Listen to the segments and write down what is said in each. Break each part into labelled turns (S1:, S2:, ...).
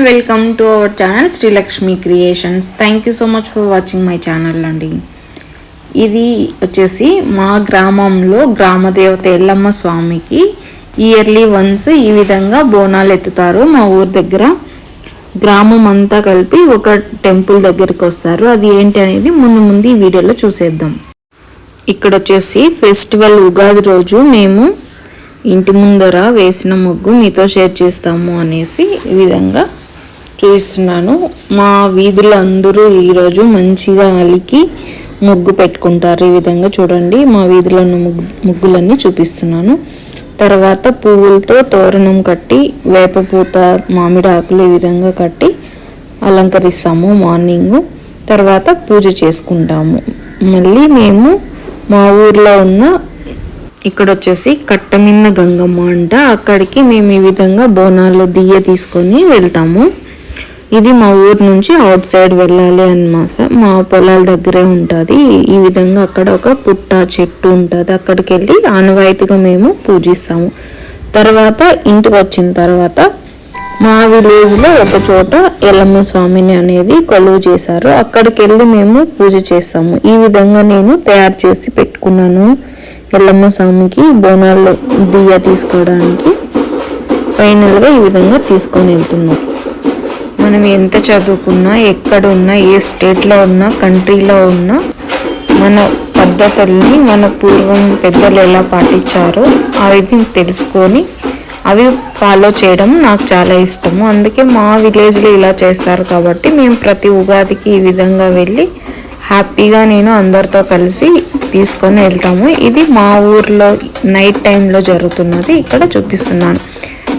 S1: One welcome to our channel Srilakshmi creations thank you so much for watching my channel అండి ఇది వచ్చేసి మా గ్రామంలో గ్రామదేవత ఎల్లమ్మ స్వామికి ఇయర్లీ వన్స్ ఈ విధంగా బోనాలు ఎత్తుతారు. మా ఊరి దగ్గర గ్రామం అంతా కలిపి ఒక టెంపుల్ దగ్గరికి వస్తారు. అది ఏంటి అనేది ముందు ముందు ఈ వీడియోలో చూసేద్దాం. ఇక్కడ వచ్చేసి ఫెస్టివల్ ఉగాది రోజు మేము ఇంటి ముందర వేసిన ముగ్గు మీతో షేర్ చేస్తాము అనేసి ఈ విధంగా చూపిస్తున్నాను మా వీధిలో అందరూ ఈరోజు మంచిగా అలికి ముగ్గు పెట్టుకుంటారు. ఈ విధంగా చూడండి మా వీధిలో ఉన్న ముగ్గు ముగ్గులన్నీ చూపిస్తున్నాను. తర్వాత పువ్వులతో తోరణం కట్టి వేపపూత మామిడి ఆకులు ఈ విధంగా కట్టి అలంకరిస్తాము మార్నింగ్. తర్వాత పూజ చేసుకుంటాము. మళ్ళీ మేము మా ఊర్లో ఉన్న ఇక్కడ వచ్చేసి కట్టమిన్న గంగమ్మ అంట. అక్కడికి మేము ఈ విధంగా బోనాలు దియ్య తీసుకొని వెళ్తాము. ఇది మా ఊరు నుంచి అవుట్ సైడ్ వెళ్ళాలి అన్నమాట మా పొలాల దగ్గరే ఉంటుంది. ఈ విధంగా అక్కడ ఒక పుట్ట చెట్టు ఉంటుంది. అక్కడికి వెళ్ళి ఆనవాయితీగా మేము పూజిస్తాము. తర్వాత ఇంటికి వచ్చిన తర్వాత మా విలేజ్లో ఒక చోట ఎల్లమ్మ స్వామిని అనేది కొలువు చేశారు. అక్కడికి వెళ్ళి మేము పూజ చేస్తాము. ఈ విధంగా నేను తయారు చేసి పెట్టుకున్నాను. ఎల్లమ్మ స్వామికి బోనాల్లో బియ్య తీసుకోవడానికి. ఫైనల్గా ఈ విధంగా తీసుకొని వెళ్తున్నాం. మనం ఎంత చదువుకున్నా ఎక్కడ ఉన్నా ఏ స్టేట్లో ఉన్నా కంట్రీలో ఉన్నా మన పద్ధతుల్ని మన పూర్వం పెద్దలు ఎలా పాటించారో అవి తెలుసుకొని అవి ఫాలో చేయడం నాకు చాలా ఇష్టము. అందుకే మా విలేజ్లో ఇలా చేస్తారు కాబట్టి మేము ప్రతి ఉగాదికి ఈ విధంగా వెళ్ళి హ్యాపీగా నేను అందరితో కలిసి తీసుకొని వెళ్తాము. ఇది మా ఊర్లో నైట్ టైంలో జరుగుతున్నది. ఇక్కడ చూపిస్తున్నాను.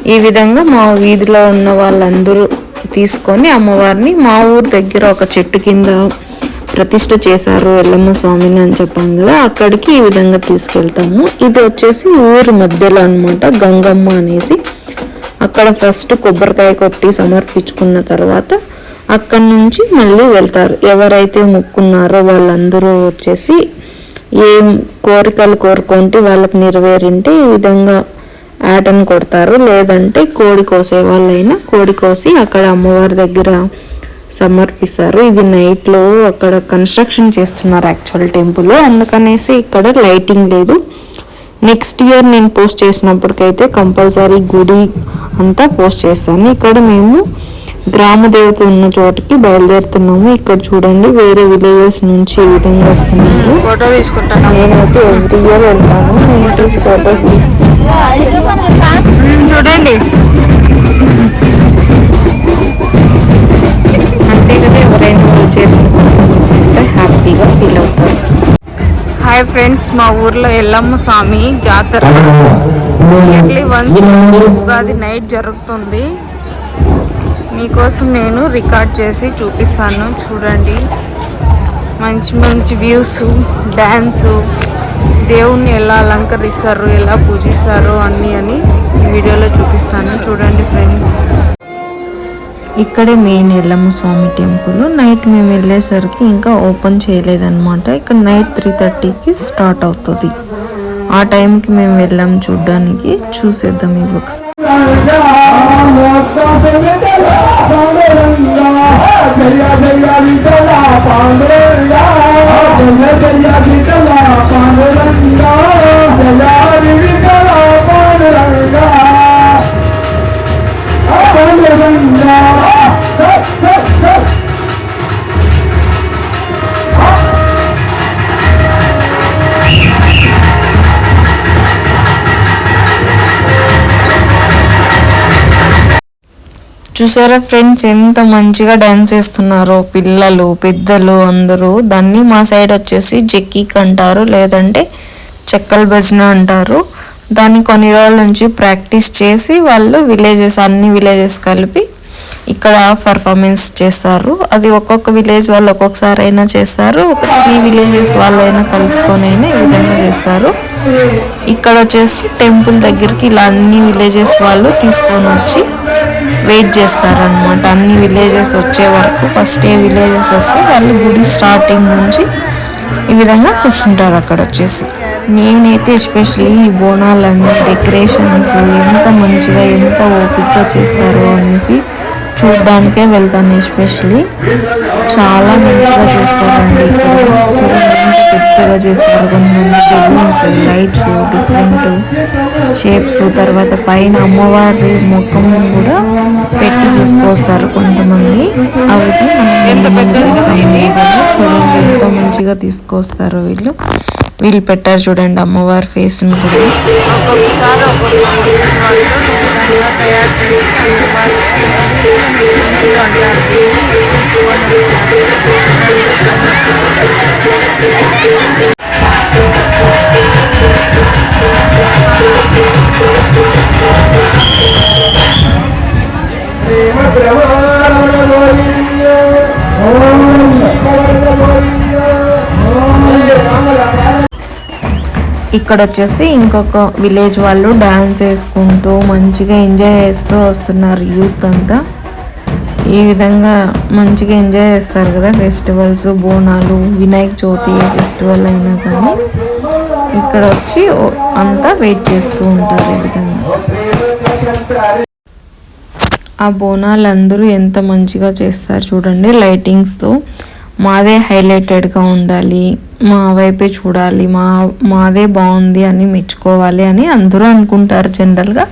S1: ఈ విధంగా మా వీధిలో ఉన్న వాళ్ళందరూ తీసుకొని అమ్మవారిని మా ఊరు దగ్గర ఒక చెట్టు కింద ప్రతిష్ట చేశారు ఎల్లమ్మ స్వామిని అని చెప్పాం కదా అక్కడికి ఈ విధంగా తీసుకెళ్తాము. ఇది వచ్చేసి ఊరు మధ్యలో అనమాట గంగమ్మ అనేసి. అక్కడ ఫస్ట్ కొబ్బరికాయ కొట్టి సమర్పించుకున్న తర్వాత అక్కడి నుంచి మళ్ళీ వెళ్తారు. ఎవరైతే మొక్కున్నారో వాళ్ళందరూ వచ్చేసి ఏం కోరికలు కోరుకుంటే వాళ్ళకి నెరవేరింటే ఈ విధంగా ఆటను కొడతారు. లేదంటే కోడి కోసే వాళ్ళైనా కోడి కోసి అక్కడ అమ్మవారి దగ్గర సమర్పిస్తారు. ఇది నైట్లో అక్కడ కన్స్ట్రక్షన్ చేస్తున్నారు యాక్చువల్ టెంపుల్ అందుకనేసి ఇక్కడ లైటింగ్ లేదు. నెక్స్ట్ ఇయర్ నేను పోస్ట్ చేసినప్పటికైతే కంపల్సరీ గుడి అంతా పోస్ట్ చేస్తాను. ఇక్కడ మేము గ్రామ దేవత ఉన్న చోటుకి బయలుదేరుతున్నాము. ఇక్కడ చూడండి వేరే విలేజెస్ నుంచి ఈ విధంగా వస్తున్నారు.
S2: ఫోటో తీసుకుంటాను.
S1: నేనైతే ఎవ్రీ ఇయర్ వెళ్తాను. నేను చూసి ఫొటోస్ తీసుకుంటాను.
S2: చూడండి.
S1: అంతే కదా ఎవరైనా వాళ్ళు చేసిన ఇస్తే హ్యాపీగా ఫీల్ అవుతారు.
S2: హాయ్ ఫ్రెండ్స్ మా ఊర్లో ఎల్లమ్మ స్వామి జాతర. ఇయర్లీ వన్స్ ఉగాది నైట్ జరుగుతుంది. మీకోసం నేను రికార్డ్ చేసి చూపిస్తాను. చూడండి. మంచి మంచి వ్యూస్ డ్యాన్సు దేవుణ్ణి ఎలా అలంకరిస్తారు ఎలా పూజిస్తారు అన్నీ అని వీడియోలో చూపిస్తాను. చూడండి ఫ్రెండ్స్
S1: ఇక్కడే main Yellamma Swamy temple night మేము వెళ్ళేసరికి ఇంకా ఓపెన్ చేయలేదన్నమాట. ఇక్కడ నైట్ త్రీ థర్టీకి స్టార్ట్ అవుతుంది. ఆ టైంకి మేము వెళ్ళాం చూడడానికి. చూసేద్దాం
S3: ఈ బుక్స్
S1: చూసారా ఫ్రెండ్స్? ఎంత మంచిగా డ్యాన్స్ చేస్తున్నారో. పిల్లలు పెద్దలు అందరూ. దాన్ని మా సైడ్ వచ్చేసి జెక్కీక్ అంటారు లేదంటే చెక్కల భజన అంటారు. దాన్ని కొన్ని రోజుల నుంచి ప్రాక్టీస్ చేసి వాళ్ళు విలేజెస్ అన్ని విలేజెస్ కలిపి ఇక్కడ పర్ఫార్మెన్స్ చేస్తారు. అది ఒక్కొక్క విలేజ్ వాళ్ళు ఒక్కొక్కసారి అయినా చేస్తారు. ఒక త్రీ విలేజెస్ వాళ్ళైనా కలుపుకొని అయినా ఈ విధంగా చేస్తారు. ఇక్కడ వచ్చేసి టెంపుల్ దగ్గరికి ఇలా అన్ని విలేజెస్ వాళ్ళు తీసుకొని వచ్చి వెయిట్ చేస్తారనమాట అన్ని విలేజెస్ వచ్చే వరకు ఫస్ట్ ఏ విలేజెస్ వస్తే వాళ్ళు గుడి స్టార్టింగ్ నుంచి ఈ విధంగా కూర్చుంటారు అక్కడ వచ్చేసి. నేనైతే ఎస్పెషల్లీ ఈ బోనాలన్నీ డెకరేషన్స్ ఎంత మంచిగా ఎంత ఓపిక్గా చేస్తారో అనేసి చూడ్డానికే వెళ్తాను ఎస్పెషలీ చాలా మంచిగా చేస్తారండి ఇక్కడ. చూడండి ఎంత పెద్దగా చేస్తారు. కొంతమంది బెలూన్స్ లైట్స్ డిఫరెంట్ షేప్స్ తర్వాత పైన అమ్మవారి ముఖం కూడా పెట్టి తీసుకొస్తారు కొంతమంది. అవి? చూడండి. ఎంతో మంచిగా తీసుకొస్తారు వీళ్ళు. వీళ్ళు పెట్టారు చూడండి అమ్మవారి ఫేస్ని కూడా.
S2: ఒక్కొక్కసారి
S1: ఇక్కడ వచ్చేసి ఇంకొక విలేజ్ వాళ్ళు డాన్స్ వేసుకుంటూ మంచిగా ఎంజాయ్ చేస్తూ వస్తున్నారు యూత్ అంతా. ఈ విధంగా మంచిగా ఎంజాయ్ చేస్తారు కదా ఫెస్టివల్స్ బోనాలు వినాయక చవితి ఫెస్టివల్ అయినా కానీ. ఇక్కడ వచ్చి అంతా వెయిట్ చేస్తూ ఉంటారు ఈ విధంగా. ఆ బోనాలు అందరూ ఎంత మంచిగా చేస్తారు చూడండి లైటింగ్స్తో. మాదే హైలైటెడ్గా ఉండాలి మా వైపే చూడాలి మా మాదే బాగుంది అని మెచ్చుకోవాలి అని అందరూ అనుకుంటారు జనరల్గా.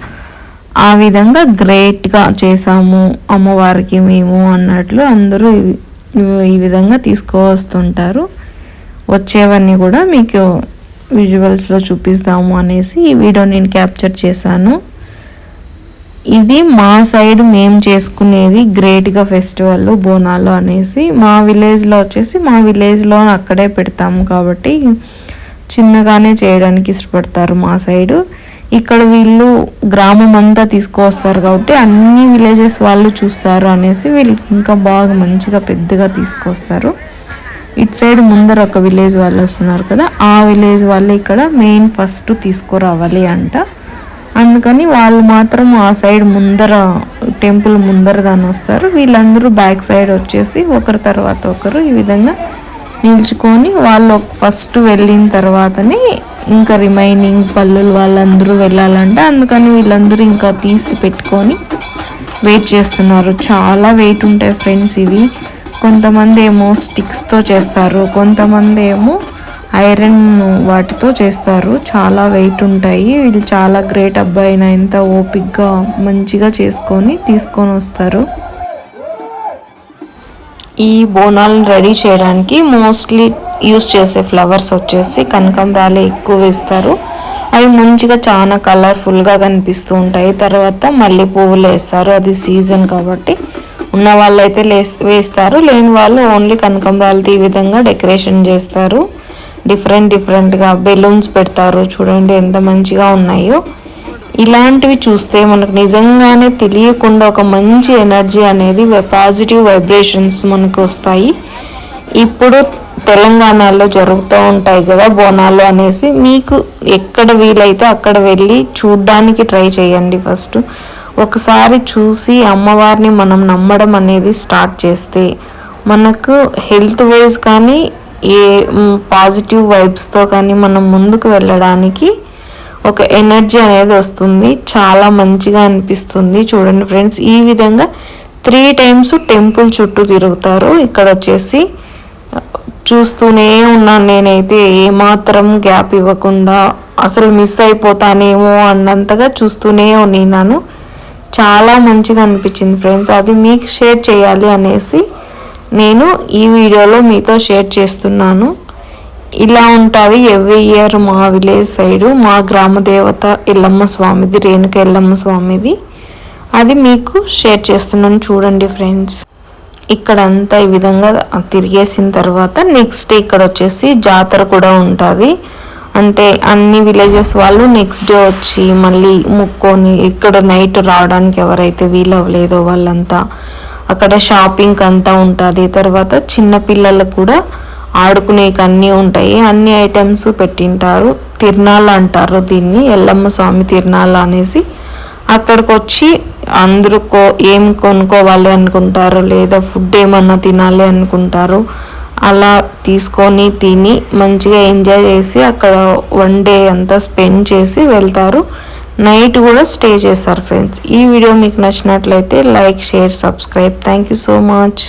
S1: ఆ విధంగా గ్రేట్గా చేసాము అమ్మవారికి మేము అన్నట్లు అందరూ ఈ- విధంగా తీసుకువస్తుంటారు. వచ్చేవన్నీ కూడా మీకు విజువల్స్లో చూపిస్తాము అనేసి ఈ వీడియో నేను క్యాప్చర్ చేశాను. ఇది మా సైడ్ మేము చేసుకునేది గ్రేట్గా ఫెస్టివల్ బోనాలు అనేసి. మా విలేజ్లో వచ్చేసి మా విలేజ్లో అక్కడే పెడతాము కాబట్టి చిన్నగానే చేయడానికి ఇష్టపడతారు మా సైడు. ఇక్కడ వీళ్ళు గ్రామం అంతా తీసుకువస్తారు కాబట్టి అన్ని విలేజెస్ వాళ్ళు చూస్తారు అనేసి వీళ్ళు ఇంకా బాగా మంచిగా పెద్దగా తీసుకొస్తారు. ఇటు సైడ్ ముందర ఒక విలేజ్ వాళ్ళు వస్తున్నారు కదా ఆ విలేజ్ వాళ్ళు ఇక్కడ మెయిన్ ఫస్ట్ తీసుకురావాలి అంట. అందుకని వాళ్ళు మాత్రం ఆ సైడ్ ముందర టెంపుల్ ముందర దాన్ని వస్తారు. వీళ్ళందరూ బ్యాక్ సైడ్ వచ్చేసి ఒకరి తర్వాత ఒకరు ఈ విధంగా నిల్చుకొని వాళ్ళు ఫస్ట్ వెళ్ళిన తర్వాతనే ఇంకా రిమైనింగ్ పల్లులు వాళ్ళందరూ వెళ్ళాలంటే. అందుకని వీళ్ళందరూ ఇంకా తీసి పెట్టుకొని వెయిట్ చేస్తున్నారు. చాలా వెయిట్ ఉంటాయి ఫ్రెండ్స్ ఇవి. కొంతమంది ఏమో స్టిక్స్తో చేస్తారు. కొంతమంది ఏమో ఐరన్ వాటితో చేస్తారు. చాలా వెయిట్ ఉంటాయి. వీళ్ళు చాలా గ్రేట్ అబ్బాయిన ఎంత ఓపిక్గా మంచిగా చేసుకొని తీసుకొని వస్తారు. ఈ బోనాలను రెడీ చేయడానికి మోస్ట్లీ యూస్ చేసే ఫ్లవర్స్ వచ్చేసి కనకంబరాలు ఎక్కువ వేస్తారు. అవి మంచిగా చాలా కలర్ఫుల్గా కనిపిస్తూ ఉంటాయి. తర్వాత మల్లె పువ్వులు వేస్తారు. అది సీజన్ కాబట్టి ఉన్న వాళ్ళు అయితే వేస్తారు. లేని వాళ్ళు ఓన్లీ కనకంబరాలతో ఈ విధంగా డెకరేషన్ చేస్తారు. డిఫరెంట్ డిఫరెంట్గా బెలూన్స్ పెడతారు. చూడండి ఎంత మంచిగా ఉన్నాయో. ఇలాంటివి చూస్తే మనకు నిజంగానే తెలియకుండా ఒక మంచి ఎనర్జీ అనేది పాజిటివ్ వైబ్రేషన్స్ మనకు వస్తాయి. ఇప్పుడు తెలంగాణలో జరుగుతూ ఉంటాయి కదా బోనాలు అనేసి. మీకు ఎక్కడ వీలైతే అక్కడ వెళ్ళి చూడ్డానికి ట్రై చేయండి ఫస్ట్. ఒకసారి చూసి అమ్మవారిని మనం నమ్మడం అనేది స్టార్ట్ చేస్తే మనకు హెల్త్ వైజ్ కానీ ఏ పాజిటివ్ వైబ్స్తో కానీ మనం ముందుకు వెళ్ళడానికి ఒక ఎనర్జీ అనేది వస్తుంది. చాలా మంచిగా అనిపిస్తుంది. చూడండి ఫ్రెండ్స్ ఈ విధంగా త్రీ టైమ్స్ టెంపుల్ చుట్టూ తిరుగుతారు. ఇక్కడ వచ్చేసి చూస్తూనే ఉన్నాను నేనైతే. ఏమాత్రం గ్యాప్ ఇవ్వకుండా అసలు మిస్ అయిపోతానేమో అన్నంతగా చూస్తూనే ఉన్నాను. చాలా మంచిగా అనిపించింది ఫ్రెండ్స్ అది మీకు షేర్ చేయాలి అనేసి నేను ఈ వీడియోలో మీతో షేర్ చేస్తున్నాను. ఇలా ఉంటుంది ఎవ్రీ ఇయర్ మా విలేజ్ సైడు మా గ్రామ దేవత ఎల్లమ్మ స్వామిది రేణుక ఎల్లమ్మ స్వామిది. అది మీకు షేర్ చేస్తున్నాను చూడండి ఫ్రెండ్స్. ఇక్కడ అంతా ఈ విధంగా తిరిగేసిన తర్వాత నెక్స్ట్ డే ఇక్కడ వచ్చేసి జాతర కూడా ఉంటుంది. అంటే అన్ని విలేజెస్ వాళ్ళు నెక్స్ట్ డే వచ్చి మళ్ళీ ముక్కొని ఇక్కడ నైట్ రావడానికి ఎవరైతే వీలవ్వలేదో వాళ్ళంతా అక్కడ షాపింగ్ అంతా ఉంటుంది. తర్వాత చిన్నపిల్లలకు కూడా ఆడుకునేకి అన్నీ ఉంటాయి. అన్ని ఐటమ్స్ పెట్టింటారు. తిరణాలు అంటారు దీన్ని. ఎల్లమ్మ స్వామి తిరణాలు అనేసి. అక్కడికి వచ్చి అందరూ కో ఏం కొనుక్కోవాలి అనుకుంటారు లేదా ఫుడ్ ఏమన్నా తినాలి అనుకుంటారు అలా తీసుకొని తిని మంచిగా ఎంజాయ్ చేసి అక్కడ వన్ డే అంతా స్పెండ్ చేసి వెళ్తారు. నైట్ కూడా స్టే చేస్తారు ఫ్రెండ్స్. ఈ వీడియో మీకు నచ్చినట్లయితే like share subscribe. Thank you so much